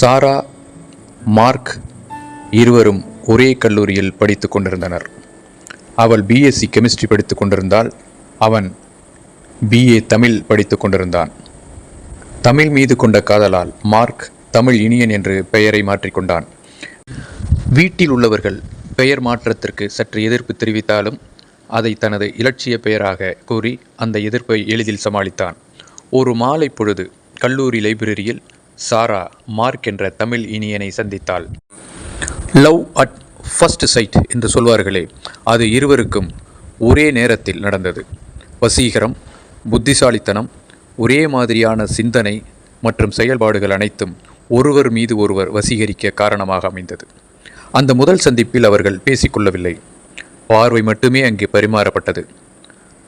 சாரா mark இருவரும் ஒரே கல்லூரியில் படித்து கொண்டிருந்தனர். அவள் பிஎஸ்சி கெமிஸ்ட்ரி படித்துக் கொண்டிருந்தால் அவன் பிஏ தமிழ் படித்துக் கொண்டிருந்தான். தமிழ் மீது கொண்ட காதலால் மார்க் தமிழ் இனியன் என்று பெயரை மாற்றிக்கொண்டான் வீட்டில் உள்ளவர்கள் பெயர் மாற்றத்திற்கு சற்று எதிர்ப்பு தெரிவித்தாலும் அதை தனது இலட்சிய பெயராக கூறி அந்த எதிர்ப்பை எளிதில் சமாளித்தான். ஒரு மாலை பொழுது கல்லூரி லைப்ரரியில் சாரா மார்க் என்ற தமிழ் இனியனை சந்தித்தாள். லவ் அட் ஃபர்ஸ்ட் சைட் என்று சொல்வார்களே அது இருவருக்கும் ஒரே நேரத்தில் நடந்தது. வசீகரம் புத்திசாலித்தனம் ஒரே மாதிரியான சிந்தனை மற்றும் செயல்பாடுகள் அனைத்தும் ஒருவர் மீது ஒருவர் வசீகரிக்க காரணமாக அமைந்தது. அந்த முதல் சந்திப்பில் அவர்கள் பேசிக்கொள்ளவில்லை. பார்வை மட்டுமே அங்கே பரிமாறப்பட்டது.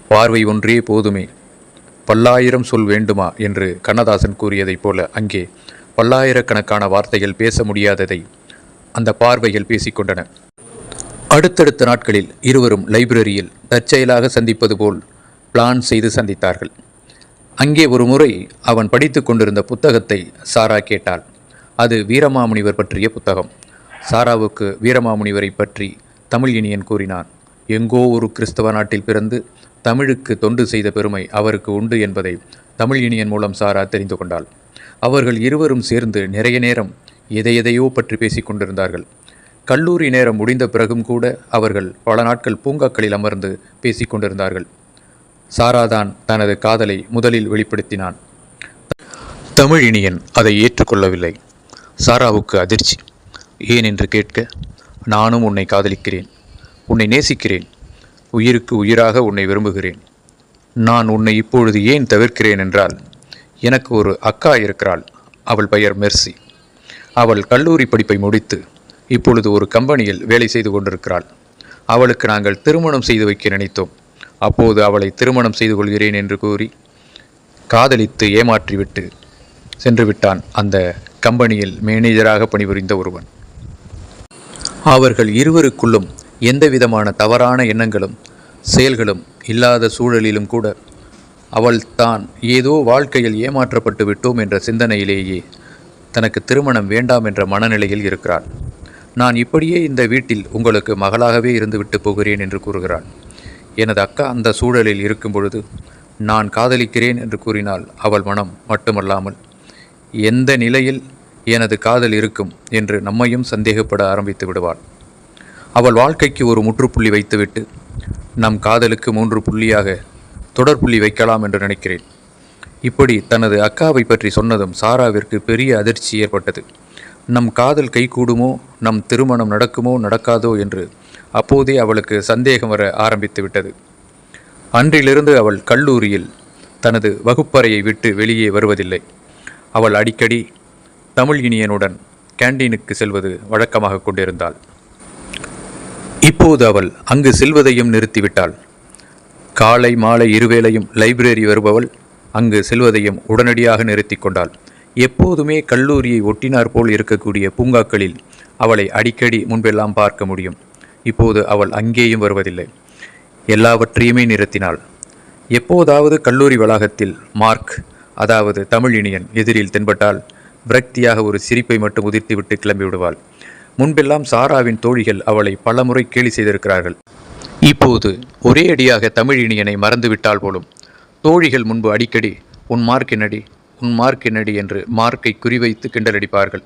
பார்வை ஒன்றே போதுமே பல்லாயிரம் சொல் வேண்டுமா? என்று கண்ணதாசன் கூறியதைப் போல அங்கே பல்லாயிரக்கணக்கான வார்த்தைகள் பேச முடியாததை அந்த பார்வைகள் பேசிக்கொண்டன அடுத்தடுத்த நாட்களில் இருவரும் லைப்ரரியில் தற்செயலாக சந்திப்பது போல் பிளான் செய்து சந்தித்தார்கள். அங்கே ஒரு முறை அவன் படித்து கொண்டிருந்த புத்தகத்தை சாரா கேட்டாள். அது வீரமாமுனிவர் பற்றிய புத்தகம். சாராவுக்கு வீரமாமுனிவரை பற்றி தமிழ் இனியன் கூறினான். எங்கோ ஒரு கிறிஸ்தவ நாட்டில் பிறந்து தமிழுக்கு தொண்டு செய்த பெருமை அவருக்கு உண்டு என்பதை தமிழ் இனியன் மூலம் சாரா தெரிந்து கொண்டாள். அவர்கள் இருவரும் சேர்ந்து நிறைய நேரம் எதையெதையோ பற்றி பேசிக் கொண்டிருந்தார்கள். கல்லூரி நேரம் முடிந்த பிறகும் கூட அவர்கள் பல நாட்கள் பூங்காக்களில் அமர்ந்து பேசிக் கொண்டிருந்தார்கள். சாராதான் தனது காதலை முதலில் வெளிப்படுத்தினான். தமிழ் இனியன் அதை ஏற்றுக்கொள்ளவில்லை. சாராவுக்கு அதிர்ச்சி. ஏன் என்று கேட்க நானும் உன்னை காதலிக்கிறேன். உன்னை நேசிக்கிறேன். உயிருக்கு உயிராக உன்னை விரும்புகிறேன். நான் உன்னை இப்பொழுது ஏன் தவிர்க்கிறேன் என்றால் எனக்கு ஒரு அக்கா இருக்கிறாள் அவள் பெயர் மெர்சி. அவள் கல்லூரி படிப்பை முடித்து இப்பொழுது ஒரு கம்பெனியில் வேலை செய்து கொண்டிருக்கிறாள். அவளுக்கு நாங்கள் திருமணம் செய்து வைக்க நினைத்தோம். அப்போது அவளை திருமணம் செய்து கொள்கிறேன் என்று கூறி காதலித்து ஏமாற்றிவிட்டு சென்று விட்டான் அந்த கம்பெனியில் மேனேஜராக பணிபுரிந்த ஒருவன். அவர்கள் இருவருக்குள்ளும் எந்த விதமான தவறான எண்ணங்களும் செயல்களும் இல்லாத சூழலிலும் கூட அவள் தான் ஏதோ வாழ்க்கையில் ஏமாற்றப்பட்டு விட்டோம் என்ற சிந்தனையிலேயே தனக்கு திருமணம் வேண்டாம் என்ற மனநிலையில் இருக்கிறாள். நான் இப்படியே இந்த வீட்டில் உங்களுக்கு மகளாகவே இருந்துவிட்டு போகிறேன் என்று கூறுகிறாள். எனது அக்கா அந்த சூழலில் இருக்கும் பொழுது நான் காதலிக்கிறேன் என்று கூறினால் அவள் மனம் மட்டுமல்லாமல் எந்த நிலையில் எனது காதல் இருக்கும்? என்று நம்மையும் சந்தேகப்பட ஆரம்பித்து விடுவாள். அவள் வாழ்க்கைக்கு ஒரு முற்றுப்புள்ளி வைத்துவிட்டு நம் காதலுக்கு மூன்று புள்ளியாக தொடர்புள்ளி வைக்கலாம் என்று நினைக்கிறேன். இப்படி தனது அக்காவை பற்றி சொன்னதும் சாராவிற்கு பெரிய அதிர்ச்சி ஏற்பட்டது. நம் காதல் கைகூடுமோ நம் திருமணம் நடக்குமோ நடக்காதோ என்று அப்போதே அவளுக்கு சந்தேகம் வர ஆரம்பித்து விட்டது. அன்றிலிருந்து அவள் கல்லூரியில் தனது வகுப்பறையை விட்டு வெளியே வருவதில்லை. அவள் அடிக்கடி தமிழ் இனியனுடன் கேண்டீனுக்கு செல்வது வழக்கமாக கொண்டிருந்தாள். இப்போது அவள் அங்கு செல்வதையும் நிறுத்திவிட்டாள். காலை மாலை இருவேளையும் லைப்ரரி வருபவள் அங்கு செல்வதையும் உடனடியாக நிறுத்தி கொண்டாள். எப்போதுமே கல்லூரியை ஒட்டினார் போல் இருக்கக்கூடிய பூங்காக்களில் அவளை அடிக்கடி முன்பெல்லாம் பார்க்க முடியும். இப்போது அவள் அங்கேயும் வருவதில்லை. எல்லாவற்றையுமே நிறுத்தினாள். எப்போதாவது கல்லூரி வளாகத்தில் மார்க் அதாவது தமிழ் இனியன் எதிரில் தென்பட்டால் விரக்தியாக ஒரு சிரிப்பை மட்டும் உதிர்த்துவிட்டு கிளம்பிவிடுவாள். முன்பெல்லாம் சாராவின் தோழிகள் அவளை பலமுறை கேலி செய்திருக்கிறார்கள். இப்போது ஒரே அடியாக தமிழ் இனியனை மறந்துவிட்டால் போலும். தோழிகள் முன்பு அடிக்கடி உன் மார்க் என்னடி? உன் மார்க் என்னடி? என்று மார்க்கை குறிவைத்து கிண்டலடிப்பார்கள்.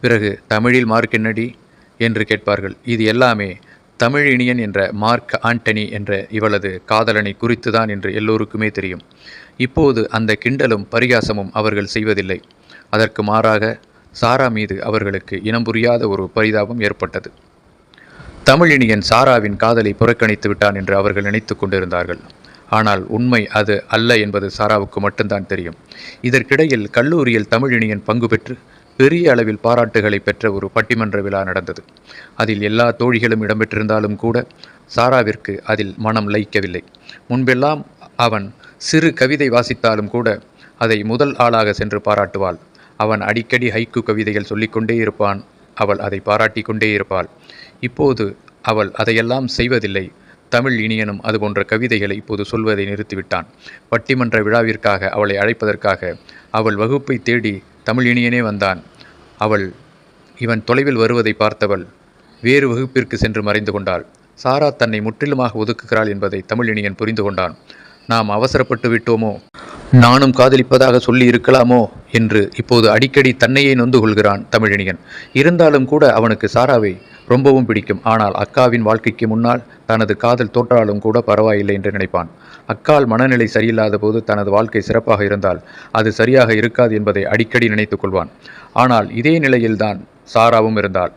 பிறகு தமிழில் மார்க் என்னடி? என்று கேட்பார்கள். இது எல்லாமே தமிழ் இனியன் என்ற மார்க் ஆண்டனி என்ற இவளது காதலனை குறித்துதான் என்று எல்லோருக்குமே தெரியும். இப்போது அந்த கிண்டலும் பரிகாசமும் அவர்கள் செய்வதில்லை. அதற்கு மாறாக சாரா மீது அவர்களுக்கு இனம் புரியாத ஒரு பரிதாபம் ஏற்பட்டது. தமிழினியன் சாராவின் காதலை புறக்கணித்து விட்டான் என்று அவர்கள் நினைத்து கொண்டிருந்தார்கள். ஆனால் உண்மை அது அல்ல என்பது சாராவுக்கு மட்டும்தான் தெரியும். இதற்கிடையில் கல்லூரியில் தமிழினியன் பங்கு பெற்று பெரிய அளவில் பாராட்டுகளை பெற்ற ஒரு பட்டிமன்ற விழா நடந்தது. அதில் எல்லா தோழிகளும் இடம்பெற்றிருந்தாலும் கூட சாராவிற்கு அதில் மனம் லயிக்கவில்லை. முன்பெல்லாம் அவன் சிறு கவிதை வாசித்தாலும் கூட அதை முதல் ஆளாக சென்று பாராட்டுவாள். அவன் அடிக்கடி ஹைக்கு கவிதைகள் சொல்லிக்கொண்டே இருப்பான். அவள் அதை பாராட்டி கொண்டே இருப்பாள். இப்போது அவள் அதையெல்லாம் செய்வதில்லை. தமிழ் இனியனும் அது போன்ற கவிதைகளை இப்போது சொல்வதை நிறுத்திவிட்டான். பட்டிமன்ற விழாவிற்காக அவளை அழைப்பதற்காக அவள் வகுப்பை தேடி தமிழ் இனியனே வந்தான். அவள் இவன் தொலைவில் வருவதை பார்த்தவள் வேறு வகுப்பிற்கு சென்று மறைந்து கொண்டாள். சாரா தன்னை முற்றிலுமாக ஒதுக்குகிறாள் என்பதை தமிழ் இனியன் புரிந்து கொண்டான். நாம் அவசரப்பட்டு விட்டோமோ? நானும் காதலிப்பதாக சொல்லி இருக்கலாமோ? என்று இப்போது அடிக்கடி தன்னையே நொந்து கொள்கிறான் தமிழினியன். இருந்தாலும் கூட அவனுக்கு சாராவை ரொம்பவும் பிடிக்கும். ஆனால் அக்காவின் வாழ்க்கைக்கு முன்னால் தனது காதல் தோற்றாலும் கூட பரவாயில்லை என்று நினைப்பான். அக்கால் மனநிலை சரியில்லாத போது தனது வாழ்க்கை சிறப்பாக இருந்தால் அது சரியாக இருக்காது என்பதை அடிக்கடி நினைத்துக் கொள்வான். ஆனால் இதே நிலையில்தான் சாராவும் இருந்தாள்.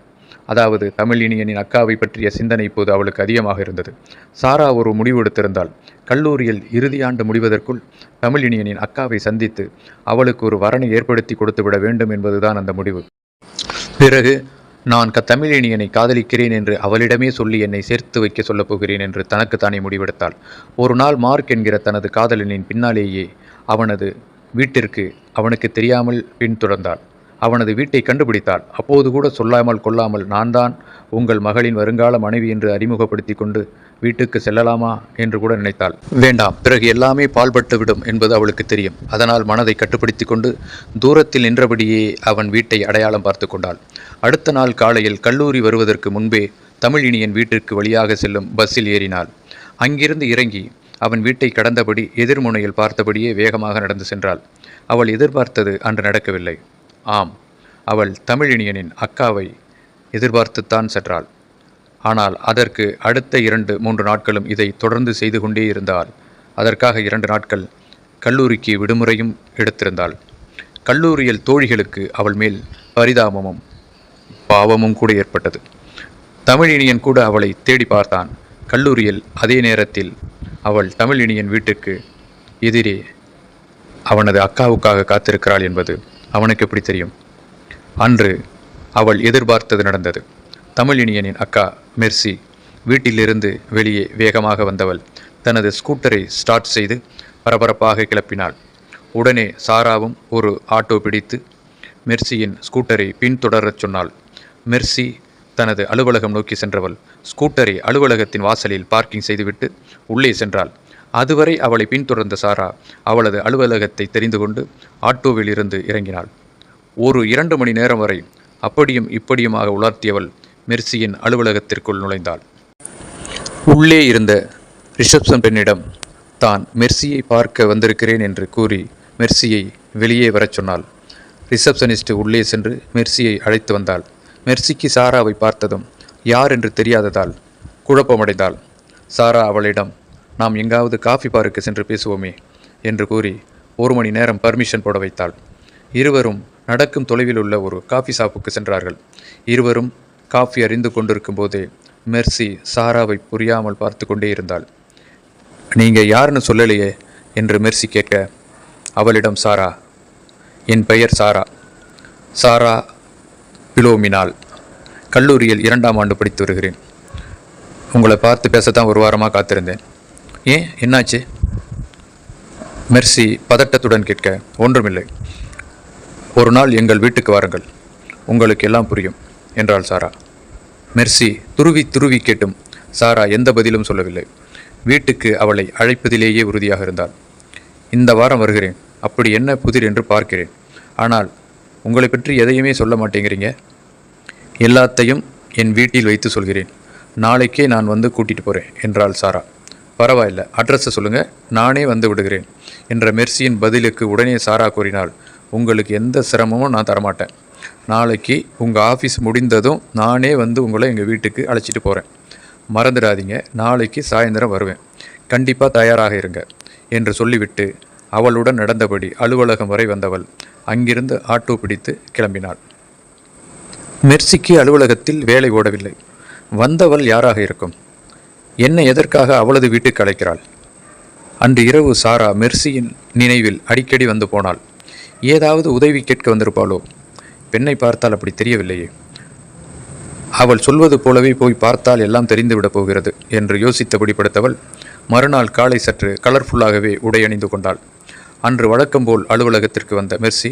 அதாவது தமிழினியனின் அக்காவை பற்றிய சிந்தனை இப்போது அவளுக்கு அதிகமாக இருந்தது. சாரா ஒரு முடிவு எடுத்திருந்தாள் கல்லூரியில் இறுதியாண்டு முடிவதற்குள் தமிழினியனின் அக்காவை சந்தித்து அவளுக்கு ஒரு வரனை ஏற்படுத்தி கொடுத்துவிட வேண்டும் என்பதுதான் அந்த முடிவு. பிறகு நான் க தமிழினியனை காதலிக்கிறேன் என்று அவளிடமே சொல்லி என்னை சேர்த்து வைக்க சொல்லப் போகிறேன் என்று தனக்குத்தானே முடிவெடுத்தாள். ஒரு நாள் மார்க் என்கிற தனது காதலனின் பின்னாலேயே அவனது வீட்டிற்கு அவனுக்கு தெரியாமல் பின்தொடர்ந்தாள். அவனது வீட்டை கண்டுபிடித்தாள். அப்போது கூட சொல்லாமல் கொள்ளாமல் நான் தான் உங்கள் மகளின் வருங்கால மனைவி என்று அறிமுகப்படுத்தி கொண்டு வீட்டுக்கு செல்லலாமா என்று கூட நினைத்தாள். வேண்டாம் பிறகு எல்லாமே பால்பட்டுவிடும் என்பது அவளுக்கு தெரியும். அதனால் மனதை கட்டுப்படுத்தி கொண்டு தூரத்தில் நின்றபடியே அவன் வீட்டை அடையாளம் பார்த்து கொண்டாள். அடுத்த நாள் காலையில் கல்லூரி வருவதற்கு முன்பே தமிழினியன் வீட்டிற்கு வழியாக செல்லும் பஸ்ஸில் ஏறினாள். அங்கிருந்து இறங்கி அவன் வீட்டை கடந்தபடி எதிர்முனையில் பார்த்தபடியே வேகமாக நடந்து சென்றாள். அவள் எதிர்பார்த்தது அன்று நடக்கவில்லை. ஆம். அவள் தமிழினியனின் அக்காவை எதிர்பார்த்துத்தான் சென்றாள். ஆனால் அதற்கு அடுத்த இரண்டு மூன்று நாட்களும் இதை தொடர்ந்து செய்து கொண்டே இருந்தால் அதற்காக இரண்டு நாட்கள் கல்லூரிக்கு விடுமுறையும் எடுத்திருந்தாள். கல்லூரியில் தோழிகளுக்கு அவள் மேல் பரிதாபமும் பாவமும் கூட ஏற்பட்டது. தமிழினியன் கூட அவளை தேடி பார்த்தான். கல்லூரியில் அதே நேரத்தில் அவள் தமிழினியன் வீட்டுக்கு எதிரே அவனது அக்காவுக்காக காத்திருக்கிறாள் என்பது அவனுக்கு எப்படி தெரியும்? அன்று அவள் எதிர்பார்த்தது நடந்தது. தமிழினியனின் அக்கா மெர்சி வீட்டிலிருந்து வெளியே வேகமாக வந்தவள். தனது ஸ்கூட்டரை ஸ்டார்ட் செய்து பரபரப்பாக கிளப்பினாள். உடனே சாராவும் ஒரு ஆட்டோ பிடித்து மெர்சியின் ஸ்கூட்டரை பின்தொடரச் சொன்னாள். மெர்சி தனது அலுவலகம் நோக்கி சென்றவள். ஸ்கூட்டரை அலுவலகத்தின் வாசலில் பார்க்கிங் செய்துவிட்டு உள்ளே சென்றாள். அதுவரை அவளை பின்தொடர்ந்த சாரா அவளது அலுவலகத்தை தெரிந்து கொண்டு ஆட்டோவில் இருந்து இறங்கினாள். ஒரு இரண்டு மணி நேரம் வரை அப்படியும் இப்படியுமாக உலர்த்தியவள் மெர்சியின் அலுவலகத்திற்குள் நுழைந்தாள். உள்ளே இருந்த ரிஷப்ஷன் பெண்ணிடம் தான் மெர்சியை பார்க்க வந்திருக்கிறேன் என்று கூறி மெர்சியை வெளியே வரச் சொன்னாள். ரிசப்ஷனிஸ்ட் உள்ளே சென்று மெர்சியை அழைத்து வந்தாள். மெர்சிக்கு சாராவை பார்த்ததும் யார் என்று தெரியாததால் குழப்பமடைந்தாள். சாரா அவளிடம் நாம் எங்காவது காஃபி பாருக்கு சென்று பேசுவோமே என்று கூறி ஒரு மணி நேரம் பர்மிஷன் போட வைத்தாள். இருவரும் நடக்கும் தொலைவில் உள்ள ஒரு காஃபி ஷாப்புக்கு சென்றார்கள். இருவரும் காஃபி அறிந்து கொண்டிருக்கும் போதே மெர்சி சாராவை புரியாமல் பார்த்து கொண்டே இருந்தாள். நீங்கள் யாருன்னு சொல்லலையே? என்று மெர்சி கேட்க அவளிடம் சாரா. என் பெயர் சாரா. சாரா பிலோமினால். கல்லூரியில் இரண்டாம் ஆண்டு படித்து வருகிறேன். உங்களை பார்த்து பேசத்தான் ஒரு வாரமாக காத்திருந்தேன். ஏன்? என்னாச்சு? மெர்சி பதட்டத்துடன் கேட்க ஒன்றுமில்லை. ஒரு நாள் எங்கள் வீட்டுக்கு வாருங்கள். உங்களுக்கு எல்லாம் புரியும். என்றாள் சாரா. மெர்சி துருவி துருவி கேட்டும். சாரா எந்த பதிலும் சொல்லவில்லை. வீட்டுக்கு அவளை அழைப்பதிலேயே உறுதியாக இருந்தாள். இந்த வாரம் வருகிறேன். அப்படி என்ன புதிர் என்று பார்க்கிறேன். ஆனால் உங்களை பற்றி எதையுமே சொல்ல மாட்டேங்கிறீங்க? எல்லாத்தையும் என் வீட்டில் வைத்து சொல்கிறேன். நாளைக்கே நான் வந்து கூட்டிகிட்டு போகிறேன் என்றாள் சாரா. பரவாயில்ல அட்ரஸை சொல்லுங்கள் நானே வந்து விடுகிறேன் என்ற மெர்சியின் பதிலுக்கு உடனே சாரா கூறினாள். உங்களுக்கு எந்த சிரமமும் நான் தரமாட்டேன். நாளைக்கு உங்கள் ஆஃபீஸ் முடிந்ததும் நானே வந்து உங்களை எங்கள் வீட்டுக்கு அழைச்சிட்டு போகிறேன் மறந்துடாதீங்க. நாளைக்கு சாயந்தரம் வருவேன். கண்டிப்பாக தயாராக இருங்க என்று சொல்லிவிட்டு அவளுடன் நடந்தபடி அலுவலகம் வரை வந்தவள் அங்கிருந்து ஆட்டோ பிடித்து கிளம்பினாள். மெர்சிக்கு அலுவலகத்தில் வேலை ஓடவில்லை. வந்தவள் யாராக இருக்கும்? என்னை எதற்காக அவளது வீட்டுக்கு அழைக்கிறாள்? அன்று இரவு சாரா மெர்சியின் நினைவில் அடிக்கடி வந்து போனாள். ஏதாவது உதவி கேட்க வந்திருப்பாளோ? பெண்ணை பார்த்தால் அப்படி தெரியவில்லையே. அவள் சொல்வது போலவே போய் பார்த்தால் எல்லாம் தெரிந்துவிடப் போகிறது என்று யோசித்தபடி படுத்தவள் மறுநாள் காலை சற்று கலர்ஃபுல்லாகவே உடை அணிந்து கொண்டாள். அன்று வழக்கம்போல் அலுவலகத்திற்கு வந்த மெர்சி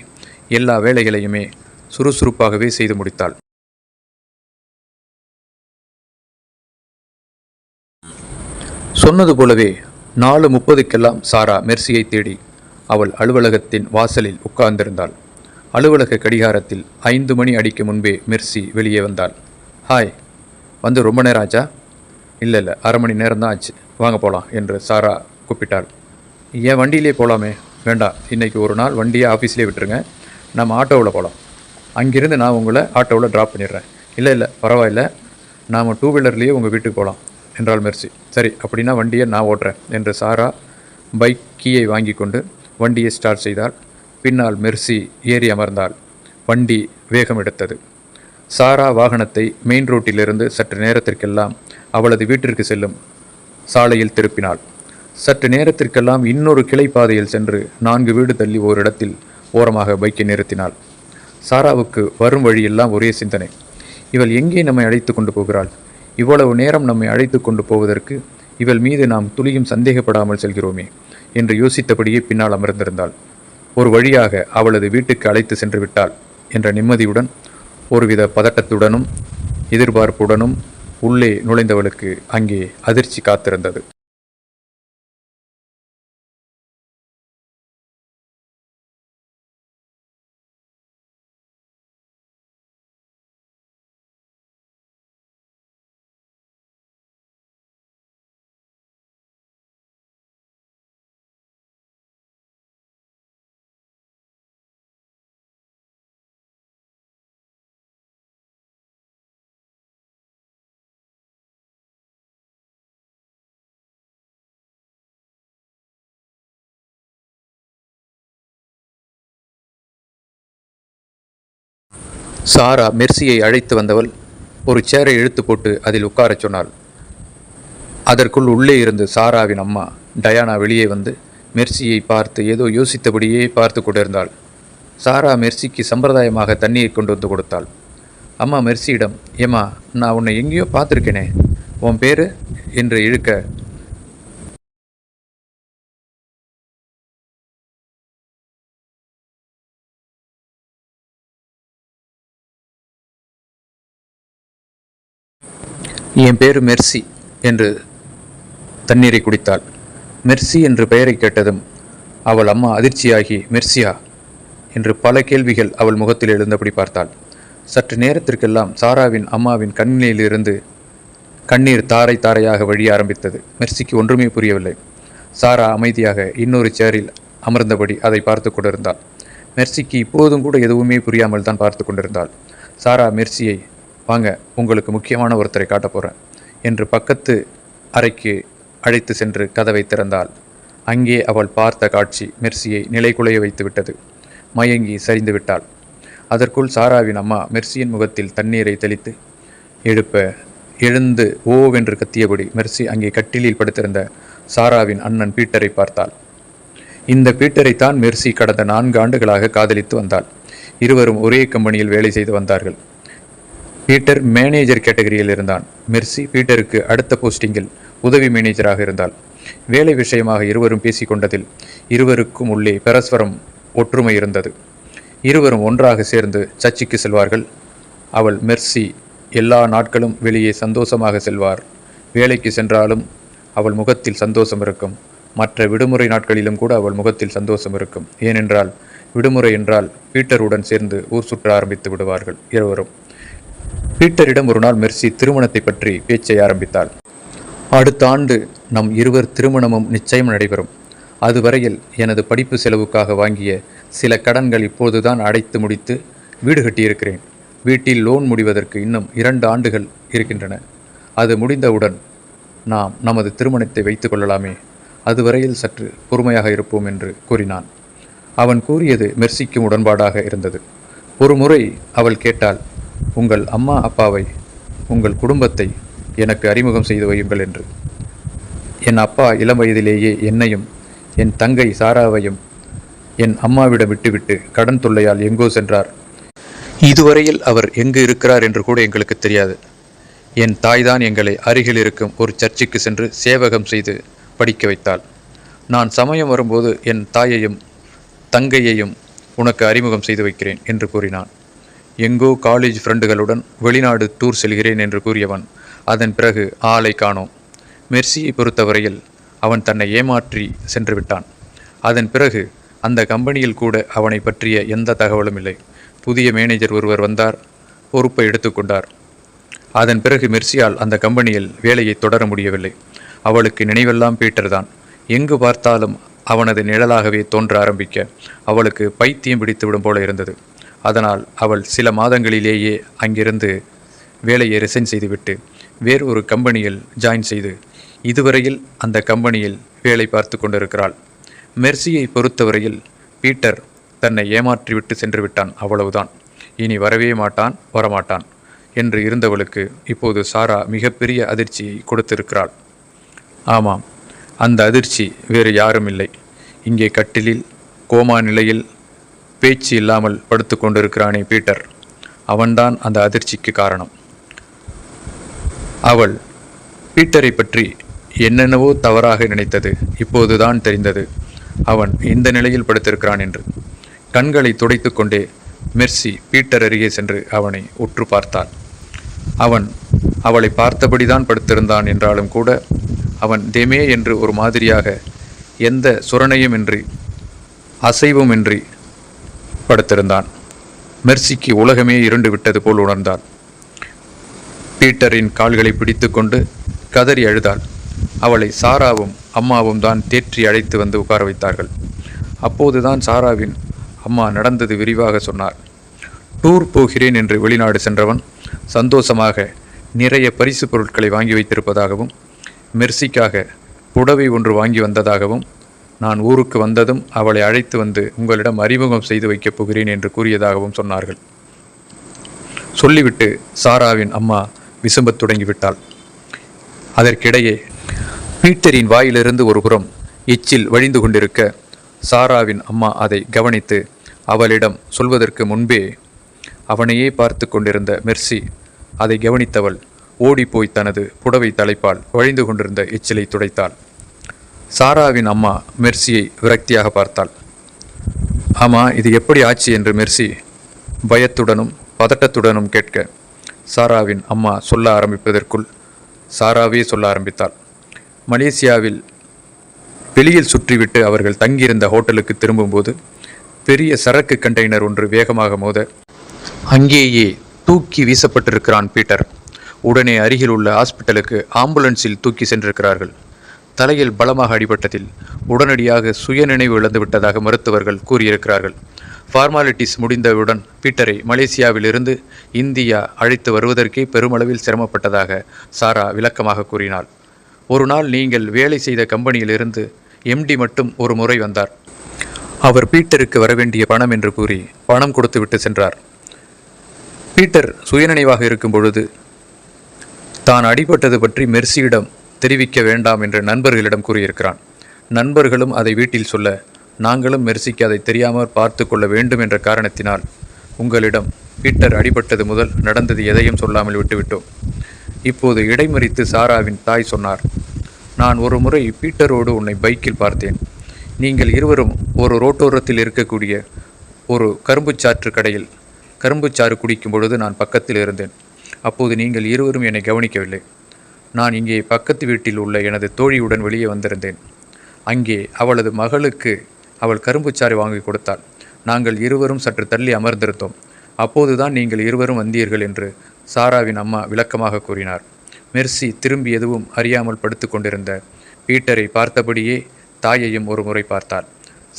எல்லா வேலைகளையுமே சுறுசுறுப்பாகவே செய்து முடித்தாள். சொன்னது போலவே நாலு முப்பதுக்கெல்லாம் சாரா மெர்சியை தேடி அவள் அலுவலகத்தின் வாசலில் உட்கார்ந்திருந்தாள். அலுவலக கடிகாரத்தில் ஐந்து மணி அடிக்கு முன்பே மெர்சி வெளியே வந்தாள். ஹாய். வந்து ரொம்ப நேரம் ஆச்சா? இல்லை இல்லை. அரை மணி நேரம் தான் ஆச்சு. வாங்க போகலாம் என்று சாரா கூப்பிட்டாள். ஏன் வண்டியிலே போகலாமே வேண்டாம் இன்றைக்கி ஒரு நாள் வண்டியை ஆஃபீஸ்லேயே விட்டுருங்க. நம்ம ஆட்டோவில் போகலாம் அங்கிருந்து நான் உங்களை ஆட்டோவில் ட்ராப் பண்ணிடுறேன். இல்லை இல்லை. பரவாயில்ல. நாம் டூ வீலர்லேயே உங்கள் வீட்டுக்கு போகலாம் என்றால் மெர்சி. சரி அப்படின்னா வண்டியை நான் ஓட்டுறேன் என்று சாரா பைக் கீயை வாங்கி கொண்டு வண்டியை ஸ்டார்ட் செய்தாள். பின்னால் மெர்சி ஏறி அமர்ந்தாள். வண்டி வேகம் எடுத்தது. சாரா வாகனத்தை மெயின் ரோட்டிலிருந்து சற்று நேரத்திற்கெல்லாம் அவளது வீட்டிற்கு செல்லும் சாலையில் திருப்பினாள். சற்று நேரத்திற்கெல்லாம் இன்னொரு கிளை பாதையில் சென்று நான்கு வீடு தள்ளி ஓரிடத்தில் ஓரமாக பைக்கை நிறுத்தினாள். சாராவுக்கு வரும் வழியெல்லாம் ஒரே சிந்தனை. இவள் எங்கே நம்மை அழைத்து கொண்டு போகிறாள்? இவ்வளவு நேரம் நம்மை அழைத்து கொண்டு போவதற்கு இவள் மீது நாம் துளியும் சந்தேகப்படாமல் செல்கிறோமே என்று யோசித்தபடியே பின்னால் அமர்ந்திருந்தாள். ஒரு வழியாக அவளது வீட்டுக்கு அழைத்து சென்று விட்டாள் என்ற நிம்மதியுடன் ஒருவித பதட்டத்துடனும் எதிர்பார்ப்புடனும் உள்ளே நுழைந்தவளுக்கு அங்கே அதிர்ச்சி காத்திருந்தது. சாரா மெர்சியை அழைத்து வந்தவள் ஒரு சேரை இழுத்து போட்டு அதில் உட்காரச் சொன்னாள். அதற்குள் உள்ளே இருந்து சாராவின் அம்மா டயானா வெளியே வந்து மெர்சியை பார்த்து ஏதோ யோசித்தபடியே பார்த்து கொண்டிருந்தாள். சாரா மெர்சிக்கு சம்பிரதாயமாக தண்ணீர் கொண்டு வந்து கொடுத்தாள். அம்மா மெர்சியிடம் ஏம்மா நான் உன்னை எங்கேயோ பார்த்துருக்கேனே. உன் பேர்? என்று இழுக்க என் பேரு மெர்சி என்று தண்ணீரை குடித்தாள். மெர்சி என்று பெயரை கேட்டதும் அவள் அம்மா அதிர்ச்சியாகி மெர்சியா? என்று பல கேள்விகள் அவள் முகத்தில் எழுந்தபடி பார்த்தாள். சற்று நேரத்திற்கெல்லாம் சாராவின் அம்மாவின் கண்ணிலிருந்து கண்ணீர் தாரை தாரையாக வழிய ஆரம்பித்தது. மெர்சிக்கு ஒன்றுமே புரியவில்லை. சாரா அமைதியாக இன்னொரு சேரில் அமர்ந்தபடி அதை பார்த்து கொண்டிருந்தாள். மெர்சிக்கு இப்போதும் கூட எதுவுமே புரியாமல் தான் பார்த்து கொண்டிருந்தாள். சாரா மெர்சியை வாங்க உங்களுக்கு முக்கியமான ஒருத்தரை காட்ட போகிறேன் என்று பக்கத்து அறைக்கு அழைத்து சென்று கதவை திறந்தாள். அங்கே அவள் பார்த்த காட்சி மெர்சியை நிலைகுலைய வைத்து விட்டது மயங்கி சரிந்து விட்டாள். அதற்குள் சாராவின் அம்மா மெர்சியின் முகத்தில் தண்ணீரை தெளித்து எழுப்ப. எழுந்து ஓவென்று கத்தியபடி மெர்சி அங்கே கட்டிலில் படுத்திருந்த சாராவின் அண்ணன் பீட்டரை பார்த்தாள். இந்த பீட்டரைத்தான் மெர்சி கடந்த நான்கு ஆண்டுகளாக காதலித்து வந்தாள். இருவரும் ஒரே கம்பெனியில் வேலை செய்து வந்தார்கள். பீட்டர் மேனேஜர் கேட்டகரியில் இருந்தான். மெர்சி பீட்டருக்கு அடுத்த போஸ்டிங்கில் உதவி மேனேஜராக இருந்தாள். வேலை விஷயமாக இருவரும் பேசிக்கொண்டதில் இருவருக்கும் உள்ளே பரஸ்பரம் ஒற்றுமை இருந்தது. இருவரும் ஒன்றாக சேர்ந்து சர்ச்சுக்கு செல்வார்கள். அவள் மெர்சி எல்லா நாட்களும் வெளியே சந்தோஷமாக செல்வார். வேலைக்கு சென்றாலும் அவள் முகத்தில் சந்தோஷம் இருக்கும். மற்ற விடுமுறை நாட்களிலும் கூட அவள் முகத்தில் சந்தோஷம் இருக்கும். ஏனென்றால் விடுமுறை என்றால் பீட்டருடன் சேர்ந்து ஊர் சுற்ற ஆரம்பித்து விடுவார்கள் இருவரும். பீட்டரிடம் ஒரு நாள் மெர்சி திருமணத்தை பற்றி பேச்சை ஆரம்பித்தாள். அடுத்த ஆண்டு நம் இருவர் திருமணமும் நிச்சயம் நடைபெறும். அதுவரையில் எனது படிப்பு செலவுக்காக வாங்கிய சில கடன்கள் இப்போதுதான் அடைத்து முடித்து வீடு கட்டியிருக்கிறேன். வீட்டில் லோன் முடிவதற்கு இன்னும் இரண்டு ஆண்டுகள் இருக்கின்றன. அது முடிந்தவுடன் நாம் நமது திருமணத்தை வைத்து கொள்ளலாமே. அதுவரையில் சற்று பொறுமையாக இருப்போம் என்று கூறினான். அவன் கூறியது மெர்சிக்கும் உடன்பாடாக இருந்தது. ஒரு முறை அவள் கேட்டாள் உங்கள் அம்மா அப்பாவை உங்கள் குடும்பத்தை எனக்கு அறிமுகம் செய்து வையுங்கள் என்று. என் அப்பா இளம் வயதிலேயே என்னையும் என் தங்கை சாராவையும் என் அம்மாவிடம் விட்டுவிட்டு கடன் தொல்லையால் எங்கோ சென்றார். இதுவரையில் அவர் எங்கு இருக்கிறார் என்று கூட எங்களுக்கு தெரியாது. என் தாய்தான் எங்களை அருகில் இருக்கும் ஒரு சர்ச்சுக்கு சென்று சேவகம் செய்து படிக்க வைத்தாள். நான் சமயம் வரும்போது என் தாயையும் தங்கையையும் உனக்கு அறிமுகம் செய்து வைக்கிறேன் என்று கூறினான். எங்கோ காலேஜ் ஃப்ரெண்டுகளுடன் வெளிநாடு டூர் செல்கிறேன் என்று கூறியவன் அதன் பிறகு ஆளை காணோம். மெர்சியை பொறுத்தவரையில் அவன் தன்னை ஏமாற்றி சென்று விட்டான். அதன் பிறகு அந்த கம்பெனியில் கூட அவனை பற்றிய எந்த தகவலும் இல்லை. புதிய மேனேஜர் ஒருவர் வந்தார் பொறுப்பை எடுத்துக்கொண்டார் அதன் பிறகு மெர்சியால் அந்த கம்பெனியில் வேலையை தொடர முடியவில்லை. அவளுக்கு நினைவெல்லாம் பீட்டர் தான் எங்கு பார்த்தாலும் அவனது நிழலாகவே தோன்ற ஆரம்பிக்க அவளுக்கு பைத்தியம் பிடித்துவிடும் போல இருந்தது. அதனால் அவள் சில மாதங்களிலேயே அங்கிருந்து வேலையை ரிசைன் செய்துவிட்டு வேறு ஒரு கம்பெனியில் ஜாயின் செய்து இதுவரையில் அந்த கம்பெனியில் வேலை பார்த்து கொண்டிருக்கிறாள். மெர்சியை பொறுத்தவரையில் பீட்டர் தன்னை ஏமாற்றிவிட்டு சென்று விட்டான். அவ்வளவுதான். இனி வரவே மாட்டான் வரமாட்டான் என்று இருந்தவளுக்கு இப்போது சாரா மிகப்பெரிய அதிர்ச்சியை கொடுத்திருக்கிறாள். ஆமாம் அந்த அதிர்ச்சி வேறு யாரும் இல்லை. இங்கே கட்டிலில் கோமா நிலையில் பேச்சு இல்லாமல் படுத்து கொண்டிருக்கிறானே பீட்டர். அவன்தான் அந்த அதிர்ச்சிக்கு காரணம். அவள் பீட்டரை பற்றி என்னென்னவோ தவறாக நினைத்தது இப்போதுதான் தெரிந்தது. அவன் இந்த நிலையில் படுத்திருக்கிறான் என்று. கண்களை துடைத்துக்கொண்டே மெர்சி பீட்டர் அருகே சென்று அவனை உற்று பார்த்தாள். அவன் அவளை பார்த்தபடிதான் படுத்திருந்தான் என்றாலும் கூட அவன் தெமே என்று ஒரு மாதிரியாக எந்த சுரணையுமின்றி அசைவுமின்றி படுத்திருந்தான். மெர்சிக்கு உலகமே இருண்டு விட்டது போல் உணர்ந்தாள் பீட்டரின் கால்களை பிடித்துக்கொண்டு கதறி அழுதாள். அவளை சாராவும் அம்மாவும் தான் தேற்றி அழைத்து வந்து உட்கார வைத்தார்கள். அப்போதுதான் சாராவின் அம்மா நடந்தது விரிவாக சொன்னார். டூர் போகிறேன் என்று வெளிநாடு சென்றவன் சந்தோஷமாக நிறைய பரிசு பொருட்களை வாங்கி வைத்திருப்பதாகவும் மெர்சிக்காக புடவை ஒன்று வாங்கி வந்ததாகவும் நான் ஊருக்கு வந்ததும் அவளை அழைத்து வந்து உங்களிடம் அறிமுகம் செய்து வைக்கப் போகிறேன் என்று கூறியதாகவும் சொன்னார்கள். சொல்லிவிட்டு சாராவின் அம்மா விசும்பத் தொடங்கிவிட்டாள். அதற்கிடையே பீட்டரின் வாயிலிருந்து ஒரு புறம் எச்சில் வழிந்து கொண்டிருக்க சாராவின் அம்மா அதை கவனித்து அவளிடம் சொல்வதற்கு முன்பே அவனையே பார்த்து கொண்டிருந்த மெர்சி அதை கவனித்தவள் ஓடிப்போய் தனது புடவை தலைப்பால் வழிந்து கொண்டிருந்த எச்சிலை துடைத்தாள். சாராவின் அம்மா மெர்சியை விரக்தியாக பார்த்தாள். ஆமா இது எப்படி ஆச்சு? என்று மெர்சி பயத்துடனும் பதட்டத்துடனும் கேட்க சாராவின் அம்மா சொல்ல ஆரம்பிப்பதற்குள் சாராவே சொல்ல ஆரம்பித்தாள். மலேசியாவில் வெளியில் சுற்றிவிட்டு அவர்கள் தங்கியிருந்த ஹோட்டலுக்கு திரும்பும்போது பெரிய சரக்கு கண்டெய்னர் ஒன்று வேகமாக மோத அங்கேயே தூக்கி வீசப்பட்டிருக்கிறான் பீட்டர். உடனே அருகில் உள்ள ஹாஸ்பிட்டலுக்கு ஆம்புலன்ஸில் தூக்கி சென்றிருக்கிறார்கள். தலையில் பலமாக அடிபட்டதில் உடனடியாக சுயநினைவு நினைவு இழந்துவிட்டதாக மருத்துவர்கள் கூறியிருக்கிறார்கள். ஃபார்மாலிட்டிஸ் முடிந்தவுடன் பீட்டரை மலேசியாவிலிருந்து இந்தியா அழைத்து வருவதற்கே பெருமளவில் சிரமப்பட்டதாக சாரா விளக்கமாக கூறினாள். ஒரு நாள் நீங்கள் வேலை செய்த கம்பெனியிலிருந்து எம்டி மட்டும் ஒரு முறை வந்தார். அவர் பீட்டருக்கு வரவேண்டிய பணம் என்று கூறி பணம் கொடுத்துவிட்டு சென்றார். பீட்டர் சுயநினைவாக இருக்கும் பொழுது தான் அடிபட்டது பற்றி மெர்சியிடம் தெரிவிக்க வேண்டாம் என்று நண்பர்களிடம் கூறியிருக்கிறான். நண்பர்களும் அதை வீட்டில் சொல்ல நாங்களும் மெர்சிக்கு அதை தெரியாமல் பார்த்து கொள்ள வேண்டும் என்ற காரணத்தினால் உங்களிடம் பீட்டர் அடிபட்டது முதல் நடந்தது எதையும் சொல்லாமல் விட்டுவிட்டோம். இப்போது இடைமறித்து சாராவின் தாய் சொன்னார் நான் ஒரு முறை பீட்டரோடு உன்னை பைக்கில் பார்த்தேன். நீங்கள் இருவரும் ஒரு ரோட்டோரத்தில் இருக்கக்கூடிய ஒரு கரும்புச்சாற்று கடையில் கரும்புச்சாறு குடிக்கும் பொழுது நான் பக்கத்தில் இருந்தேன். அப்போது நீங்கள் இருவரும் என்னை கவனிக்கவில்லை. நான் இங்கே பக்கத்து வீட்டில் உள்ள எனது தோழியுடன் வெளியே வந்திருந்தேன். அங்கே அவளது மகளுக்கு அவள் கரும்புச்சாறு வாங்கி கொடுத்தாள். நாங்கள் இருவரும் சற்று தள்ளி அமர்ந்திருந்தோம். அப்போதுதான் நீங்கள் இருவரும் வந்தீர்கள் என்று சாராவின் அம்மா விளக்கமாக கூறினார். மெர்சி திரும்பி எதுவும் அறியாமல் படுத்து கொண்டிருந்த பீட்டரை பார்த்தபடியே தாயையும் ஒரு முறை பார்த்தாள்.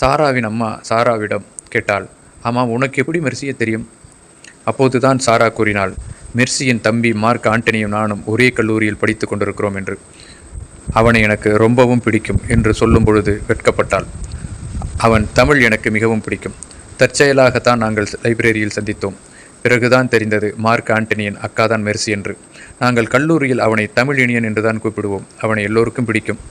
சாராவின் அம்மா சாராவிடம் கேட்டாள் ஆமாம் உனக்கு எப்படி மெர்சியை தெரியும்? அப்போதுதான் சாரா கூறினாள் மெர்சியின் தம்பி மார்க் ஆண்டனியும் நானும் ஒரே கல்லூரியில் படித்து கொண்டிருக்கிறோம் என்று. அவனை எனக்கு ரொம்பவும் பிடிக்கும் என்று சொல்லும் பொழுது வெட்கப்பட்டாள். அவன் தமிழ் எனக்கு மிகவும் பிடிக்கும். தற்செயலாகத்தான் நாங்கள் லைப்ரரியில் சந்தித்தோம். பிறகுதான் தெரிந்தது மார்க் ஆண்டனியின் அக்காதான் மெர்சி என்று. நாங்கள் கல்லூரியில் அவனை தமிழ் இனியன் என்றுதான் கூப்பிடுவோம். அவனை எல்லோருக்கும் பிடிக்கும்.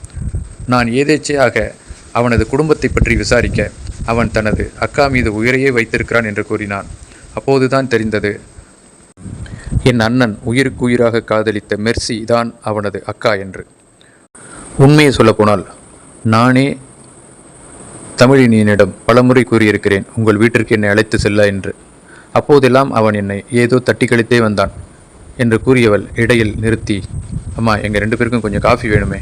நான் ஏதேச்சையாக அவனது குடும்பத்தை பற்றி விசாரிக்க அவன் தனது அக்கா மீது உயிரையே வைத்திருக்கிறான் என்று கூறினான். அப்போதுதான் தெரிந்தது என் அண்ணன் உயிருக்கு உயிராக காதலித்த மெர்சி தான் அவனது அக்கா என்று. உண்மையை சொல்லப்போனால் நானே தமிழினியனிடம் பலமுறை கூறியிருக்கிறேன் உங்கள் வீட்டிற்கு என்னை அழைத்து செல்ல என்று. அப்போதெல்லாம் அவன் என்னை ஏதோ தட்டி கழித்தே வந்தான் என்று கூறியவள் இடையில் நிறுத்தி அம்மா எங்கள் ரெண்டு பேருக்கும் கொஞ்சம் காஃபி வேணுமே.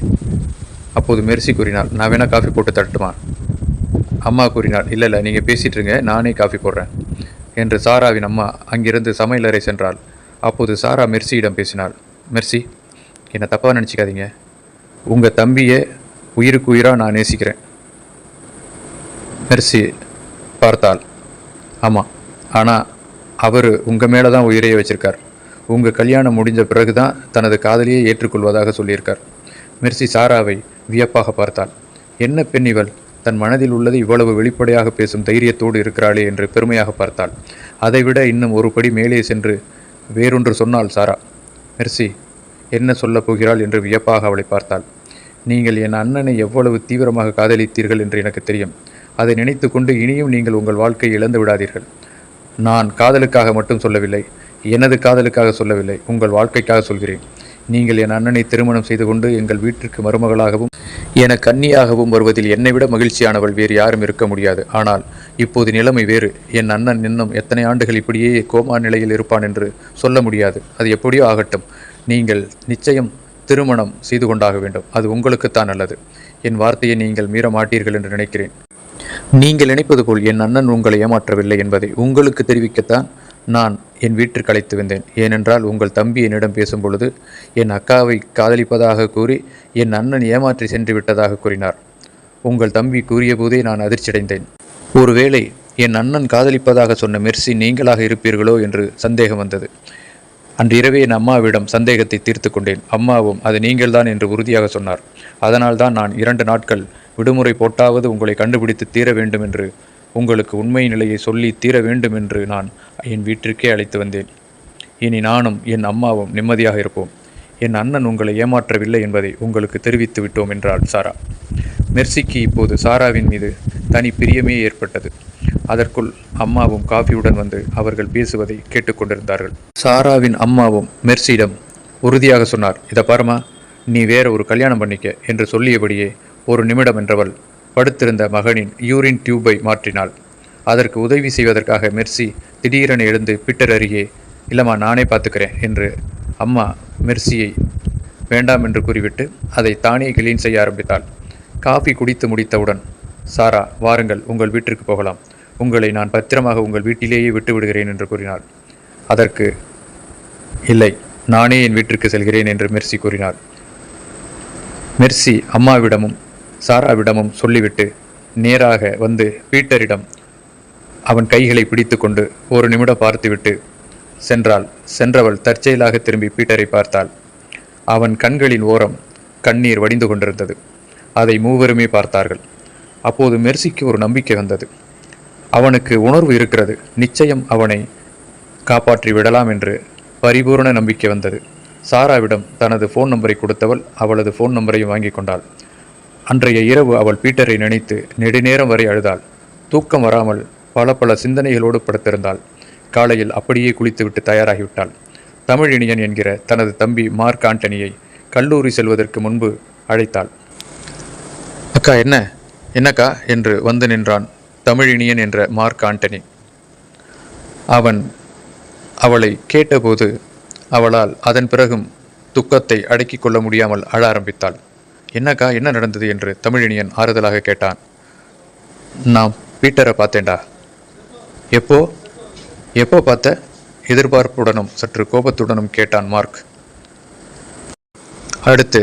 அப்போது மெர்சி கூறினாள் நான் வேணால் காஃபி போட்டு தட்டுமா அம்மா கூறினாள் இல்லை இல்லை நீங்கள் பேசிட்டுருங்க நானே காஃபி போடுறேன். என்று சாராவின் அம்மா அங்கிருந்து சமையலறை சென்றாள். அப்போது சாரா மெர்சியிடம் பேசினாள். மெர்சி என்னை தப்பாக நினச்சிக்காதீங்க. உங்கள் தம்பியை உயிருக்கு உயிராக நான் நேசிக்கிறேன். மெர்சி பார்த்தாள். ஆமாம் ஆனால் அவர் உங்கள் மேலே தான் உயிரையே வச்சிருக்கார். உங்கள் கல்யாணம் முடிஞ்ச பிறகு தான் தனது காதலியை ஏற்றுக்கொள்வதாக சொல்லியிருக்கார். மெர்சி சாராவை வியப்பாக பார்த்தாள். என்ன பெண் இவள்? தன் மனதில் உள்ளது இவ்வளவு வெளிப்படையாக பேசும் தைரியத்தோடு இருக்கிறாளே என்று பெருமையாக பார்த்தாள். அதைவிட இன்னும் ஒரு படி மேலே சென்று வேறொன்று சொன்னாள் சாரா. மெர்சி என்ன சொல்லப் போகிறாள்? என்று வியப்பாக அவளை பார்த்தாள். நீங்கள் என் அண்ணனை எவ்வளவு தீவிரமாக காதலித்தீர்கள் என்று எனக்கு தெரியும். அதை நினைத்து கொண்டு இனியும் நீங்கள் உங்கள் வாழ்க்கையை இழந்து விடாதீர்கள். நான் காதலுக்காக மட்டும் சொல்லவில்லை எனது காதலுக்காக சொல்லவில்லை உங்கள் வாழ்க்கைக்காக சொல்கிறேன். நீங்கள் என் அண்ணனை திருமணம் செய்து கொண்டு எங்கள் வீட்டிற்கு மருமகளாகவும் என கன்னியாகவும் வருவதில் என்னை விட மகிழ்ச்சியானவள் வேறு யாரும் இருக்க முடியாது. ஆனால் இப்போது நிலைமை வேறு. என் அண்ணன் இன்னும் எத்தனை ஆண்டுகள் இப்படியே கோமா நிலையில் இருப்பான் என்று சொல்ல முடியாது. அது எப்படியோ ஆகட்டும். நீங்கள் நிச்சயம் திருமணம் செய்து கொண்டாக வேண்டும். அது உங்களுக்குத்தான் நல்லது. என் வார்த்தையை நீங்கள் மீற மாட்டீர்கள் என்று நினைக்கிறேன். நீங்கள் நினைப்பது போல் என் அண்ணன் உங்களை ஏமாற்றவில்லை என்பதை உங்களுக்கு தெரிவிக்கத்தான் நான் என் வீட்டிற்கு அழைத்து வந்தேன். ஏனென்றால் உங்கள் தம்பி என்னிடம் பேசும் பொழுது என் அக்காவை காதலிப்பதாக கூறி என் அண்ணன் ஏமாற்றி சென்று விட்டதாக கூறினார். உங்கள் தம்பி கூறிய போதே நான் அதிர்ச்சியடைந்தேன். ஒருவேளை என் அண்ணன் காதலிப்பதாக சொன்ன மெர்சி நீங்களாக இருப்பீர்களோ என்று சந்தேகம் வந்தது. அன்று இரவே என் அம்மாவிடம் சந்தேகத்தை தீர்த்து கொண்டேன். அம்மாவும் அது நீங்கள்தான் என்று உறுதியாக சொன்னார். அதனால்தான் நான் இரண்டு நாட்கள் விடுமுறை போட்டாவது உங்களை கண்டுபிடித்து தீர வேண்டும் என்று உங்களுக்கு உண்மை நிலையை சொல்லி தீர வேண்டும் என்று நான் என் வீட்டிற்கே அழைத்து வந்தேன். இனி நானும் என் அம்மாவும் நிம்மதியாக இருப்போம். என் அண்ணன் உங்களை ஏமாற்றவில்லை என்பதை உங்களுக்கு தெரிவித்து விட்டோம் என்றாள் சாரா. மெர்சிக்கு இப்போது சாராவின் மீது தனி பிரியமே ஏற்பட்டது. அதற்குள் அம்மாவும் காஃபியுடன் வந்து அவர்கள் பேசுவதை கேட்டுக்கொண்டிருந்தார்கள். சாராவின் அம்மாவும் மெர்சியிடம் உறுதியாக சொன்னார் இதை பாருமா நீ வேற ஒரு கல்யாணம் பண்ணிக்க என்று சொல்லியபடியே ஒரு நிமிடம் என்றவள் படுத்திருந்த மகனின் யூரின் டியூபை மாற்றினாள். அதற்கு உதவி செய்வதற்காக மெர்சி திடீரென எழுந்து பிட்டர் அருகே இல்லம்மா நானே பார்த்துக்கிறேன் என்று அம்மா மெர்சியை வேண்டாம் என்று கூறிவிட்டு அதை தானே கிளீன் செய்ய ஆரம்பித்தாள். காஃபி குடித்து முடித்தவுடன் சாரா வாருங்கள் உங்கள் வீட்டிற்கு போகலாம். உங்களை நான் பத்திரமாக உங்கள் வீட்டிலேயே விட்டு விடுகிறேன் என்று கூறினாள். அதற்கு இல்லை நானே என் வீட்டிற்கு செல்கிறேன் என்று மெர்சி கூறினார் மெர்சி அம்மாவிடமும் சாராவிடமும் சொல்லிவிட்டு நேராக வந்து பீட்டரிடம் அவன் கைகளை பிடித்துக்கொண்டு ஒரு நிமிடம் பார்த்துவிட்டு சென்றாள். சென்றவள் தற்செயலாக திரும்பி பீட்டரை பார்த்தாள். அவன் கண்களின் ஓரம் கண்ணீர் வடிந்து கொண்டிருந்தது. அதை மூவருமே பார்த்தார்கள். அப்போது மெர்சிக்கு ஒரு நம்பிக்கை வந்தது. அவனுக்கு உணர்வு இருக்கிறது. நிச்சயம் அவனை காப்பாற்றி விடலாம் என்று பரிபூரண நம்பிக்கை வந்தது. சாராவிடம் தனது ஃபோன் நம்பரை கொடுத்தவள் அவளது ஃபோன் நம்பரையும் வாங்கி கொண்டாள். அன்றைய இரவு அவள் பீட்டரை நினைத்து நெடுநேரம் வரை அழுதாள். தூக்கம் வராமல் பல பல சிந்தனைகளோடு படுத்திருந்தாள். காலையில் அப்படியே குளித்துவிட்டு தயாராகிவிட்டாள். தமிழ் இனியன் என்கிற தனது தம்பி மார்க் ஆண்டனியை கல்லூரி செல்வதற்கு முன்பு அழைத்தாள். அக்கா என்ன? என்னக்கா? என்று வந்து நின்றான் தமிழினியன் என்ற மார்க் ஆண்டனி. அவன் அவளை கேட்டபோது அவளால் அதன் பிறகும் துக்கத்தை அடக்கிக் கொள்ள முடியாமல் அழ ஆரம்பித்தாள். என்னக்கா என்ன நடந்தது என்று தமிழினியன் ஆறுதலாக கேட்டான். நான் பீட்டரை பார்த்தேன்டா. எப்போ? எப்போ பார்த்த? எதிர்பார்ப்புடனும் சற்று கோபத்துடனும் கேட்டான் மார்க். அடுத்து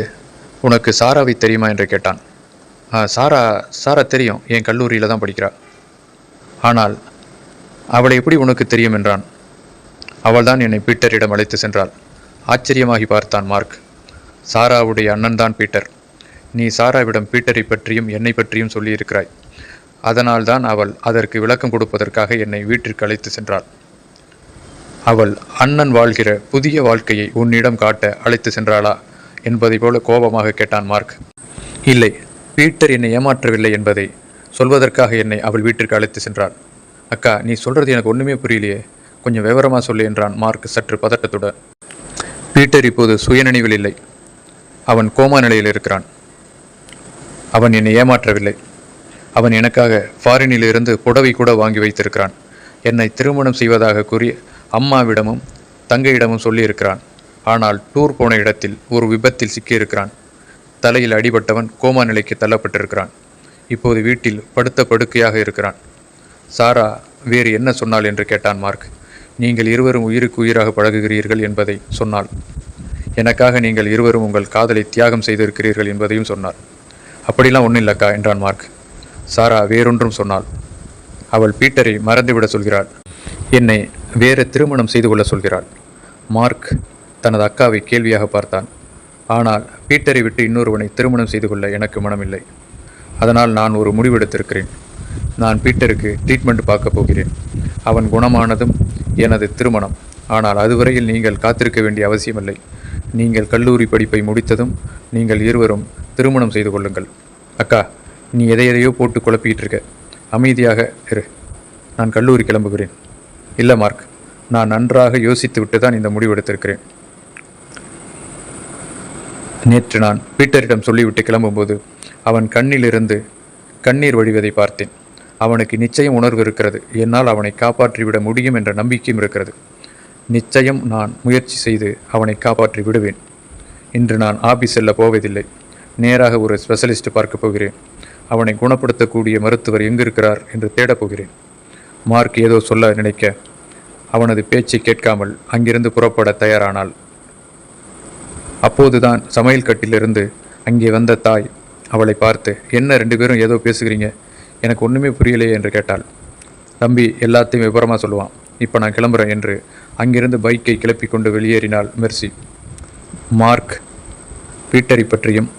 உனக்கு சாராவை தெரியுமா? என்று கேட்டான். சாரா சாரா தெரியும். என் கல்லூரியில் தான் படிக்கிறா. ஆனால் அவளை எப்படி உனக்கு தெரியும்? என்றான். அவள்தான் என்னை பீட்டரிடம் அழைத்து சென்றாள். ஆச்சரியமாகி பார்த்தான் மார்க். சாராவுடைய அண்ணன்தான் பீட்டர். நீ சாராவிடம் பீட்டரை பற்றியும் என்னை பற்றியும் சொல்லியிருக்கிறாய். அதனால்தான் அவள் அதற்கு விளக்கம் கொடுப்பதற்காக என்னை வீட்டிற்கு அழைத்து சென்றாள். அவள் அண்ணன் வாழ்கிற புதிய வாழ்க்கையை உன்னிடம் காட்ட அழைத்து சென்றாளா? என்பதை போல கோபமாக கேட்டான் மார்க். இல்லை பீட்டர் என்னை ஏமாற்றவில்லை என்பதை சொல்வதற்காக என்னை அவள் வீட்டிற்கு அழைத்து சென்றாள். அக்கா நீ சொல்றது எனக்கு ஒன்றுமே புரியலையே. கொஞ்சம் விவரமாக சொல்லு என்றான் மார்க் சற்று பதட்டத்துடன். பீட்டர் இப்போது சுயநினைவில் இல்லை. அவன் கோமா நிலையில் இருக்கிறான். அவன் என்னை ஏமாற்றவில்லை. அவன் எனக்காக ஃபாரினில் இருந்து புடவை கூட வாங்கி வைத்திருக்கிறான். என்னை திருமணம் செய்வதாக கூறி அம்மாவிடமும் தங்கையிடமும் சொல்லியிருக்கிறான். ஆனால் டூர் போன இடத்தில் ஒரு விபத்தில் சிக்கியிருக்கிறான். தலையில் அடிபட்டவன் கோமா நிலைக்கு தள்ளப்பட்டிருக்கிறான். இப்போது வீட்டில் படுத்த படுக்கையாக இருக்கிறான். சாரா வேறு என்ன சொன்னாள்? என்று கேட்டான் மார்க். நீங்கள் இருவரும் உயிருக்கு உயிராக பழகுகிறீர்கள் என்பதை சொன்னாள். எனக்காக நீங்கள் இருவரும் உங்கள் காதலை தியாகம் செய்திருக்கிறீர்கள் என்பதையும் சொன்னார் அப்படிலாம் ஒன்றும் இல்லக்கா என்றான் மார்க். சாரா வேறொன்றும் சொன்னாள். அவள் பீட்டரை மறந்துவிட சொல்கிறாள். என்னை வேறு திருமணம் செய்து கொள்ள சொல்கிறாள். மார்க் தனது அக்காவை கேள்வியாக பார்த்தான். ஆனால் பீட்டரை விட்டு இன்னொருவனை திருமணம் செய்து கொள்ள எனக்கு மனமில்லை. அதனால் நான் ஒரு முடிவெடுத்திருக்கிறேன். நான் பீட்டருக்கு ட்ரீட்மெண்ட் பார்க்க போகிறேன். அவன் குணமானதும் எனது திருமணம். ஆனால் அதுவரையில் நீங்கள் காத்திருக்க வேண்டிய அவசியமில்லை. நீங்கள் கல்லூரி படிப்பை முடித்ததும் நீங்கள் இருவரும் திருமணம் செய்து கொள்ளுங்கள். அக்கா நீ எதை எதையோ போட்டு குழப்பிக்கிட்டு இருக்க அமைதியாக இரு. நான் கல்லூரி கிளம்புகிறேன். இல்லை மார்க். நான் நன்றாக யோசித்து விட்டு தான் இந்த முடிவெடுத்திருக்கிறேன் நேற்று நான் பீட்டரிடம் சொல்லிவிட்டு கிளம்பும்போது அவன் கண்ணிலிருந்து கண்ணீர் வழிவதை பார்த்தேன். அவனுக்கு நிச்சயம் உணர்வு இருக்கிறது. என்னால் அவனை காப்பாற்றிவிட முடியும் என்ற நம்பிக்கையும் இருக்கிறது. நிச்சயம் நான் முயற்சி செய்து அவனை காப்பாற்றி விடுவேன். இன்று நான் ஆபீஸ் செல்ல போவதில்லை. நேராக ஒரு ஸ்பெஷலிஸ்ட் பார்க்க போகிறேன். அவனை குணப்படுத்தக்கூடிய மருத்துவர் எங்கிருக்கிறார் என்று தேடப் போகிறேன். மார்க் ஏதோ சொல்ல நினைக்க அவனது பேச்சை கேட்காமல் அங்கிருந்து புறப்பட தயாரானாள். அப்போதுதான் சமையல் கட்டிலிருந்து அங்கே வந்த தாய் அவளை பார்த்து என்ன ரெண்டு பேரும் ஏதோ பேசுகிறீங்க? எனக்கு ஒன்றுமே புரியலையே என்று கேட்டாள். தம்பி எல்லாத்தையும் விவரமாக சொல்லுவான். இப்போ நான் கிளம்புறேன் என்று அங்கிருந்து பைக்கை கிளப்பி கொண்டு வெளியேறினாள் மெர்சி. மார்க் பீட்டரை பற்றியும்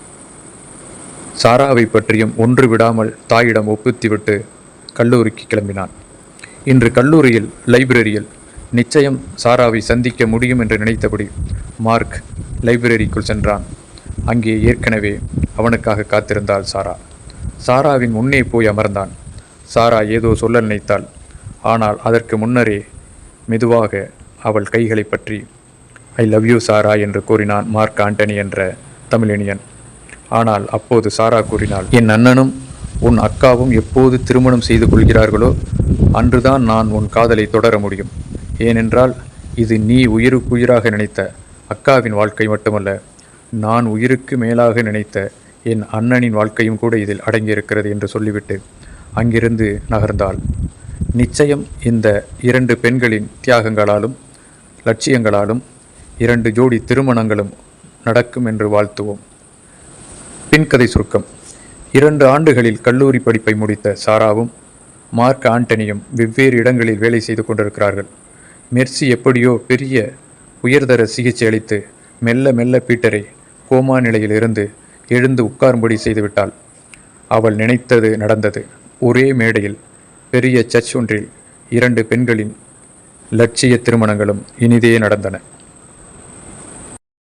சாராவை பற்றியும் ஒன்று விடாமல் தாயிடம் ஒப்புத்திவிட்டு கல்லூரிக்கு கிளம்பினான். இன்று கல்லூரியில் லைப்ரரியில் நிச்சயம் சாராவை சந்திக்க முடியும் என்று நினைத்தபடி மார்க் லைப்ரரிக்குள் சென்றான். அங்கே ஏற்கனவே அவனுக்காக காத்திருந்தாள் சாரா. சாராவின் முன்னே போய் அமர்ந்தான். சாரா ஏதோ சொல்ல நினைத்தாள். ஆனால் அதற்கு முன்னரே மெதுவாக அவள் கைகளை பற்றி ஐ லவ் யூ சாரா என்று கூறினான் மார்க் ஆண்டனி என்ற தமிழினியன் ஆனால் அப்போது சாரா கூறினாள் என் அண்ணனும் உன் அக்காவும் எப்போது திருமணம் செய்து கொள்கிறார்களோ அன்றுதான் நான் உன் காதலை தொடர முடியும். ஏனென்றால் இது நீ உயிருக்குயிராக நினைத்த அக்காவின் வாழ்க்கை மட்டுமல்ல நான் உயிருக்கு மேலாக நினைத்த என் அண்ணனின் வாழ்க்கையும் கூட இதில் அடங்கியிருக்கிறது என்று சொல்லிவிட்டு அங்கிருந்து நகர்ந்தாள். நிச்சயம் இந்த இரண்டு பெண்களின் தியாகங்களாலும் லட்சியங்களாலும் இரண்டு ஜோடி திருமணங்களும் நடக்கும் என்று வாழ்த்துவோம். பின்கதை சுருக்கம். இரண்டு ஆண்டுகளில் கல்லூரி படிப்பை முடித்த சாராவும் மார்க் ஆண்டனியும் வெவ்வேறு இடங்களில் வேலை செய்து கொண்டிருக்கிறார்கள். மெர்சி எப்படியோ பெரிய உயர்தர சிகிச்சை அளித்து மெல்ல மெல்ல பீட்டரை கோமா நிலையில் இருந்து எழுந்து உட்காரும்படி செய்துவிட்டாள் அவள் நினைத்தது நடந்தது. ஒரே மேடையில் பெரிய சர்ச் ஒன்றில் இரண்டு பெண்களின் லட்சிய திருமணங்களும் இனிதே நடந்தன.